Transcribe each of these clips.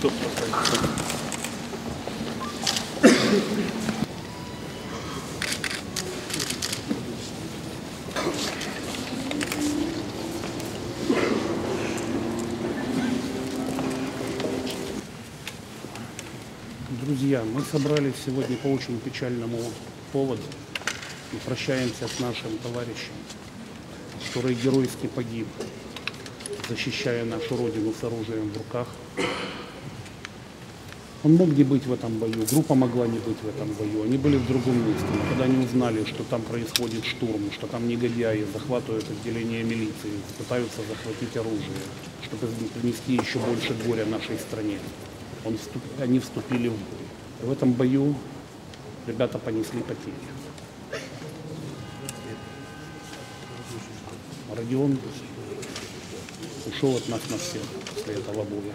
Стоп, Друзья, мы собрались сегодня по очень печальному поводу и прощаемся с нашим товарищем, который геройски погиб, защищая нашу Родину с оружием в руках. Он мог не быть в этом бою, группа могла не быть в этом бою. Они были в другом месте. Но когда они узнали, что там происходит штурм, что там негодяи захватывают отделение милиции, пытаются захватить оружие, чтобы принести еще больше горя нашей стране, он вступ- они вступили в бой. И в этом бою ребята понесли потери. Родион ушел от нас навсегда после этого боя.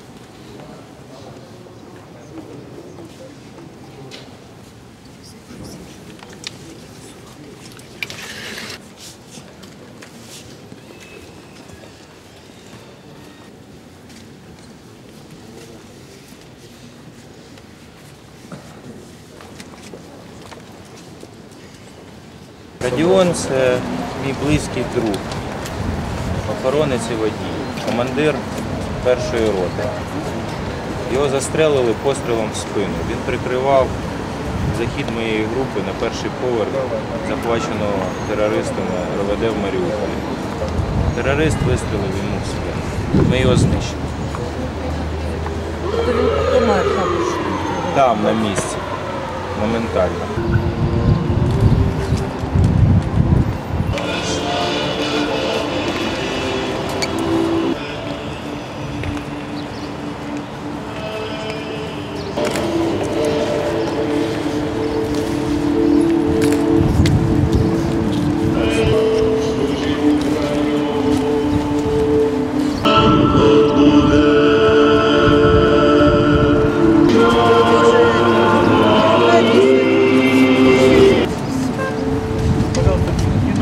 Радіон це мій близький друг, охоронець і водій, командир першої роти. Його застрелили пострілом в спину. Він прикривав захід моєї групи на перший поверх, захваченого терористами РОВД в Маріуполі. Терорист вистрілив йому в спину. Ми його знищили. То він помер там. Там, на місці, моментально.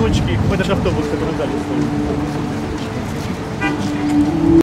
Веночки, в этот автобус, который дали.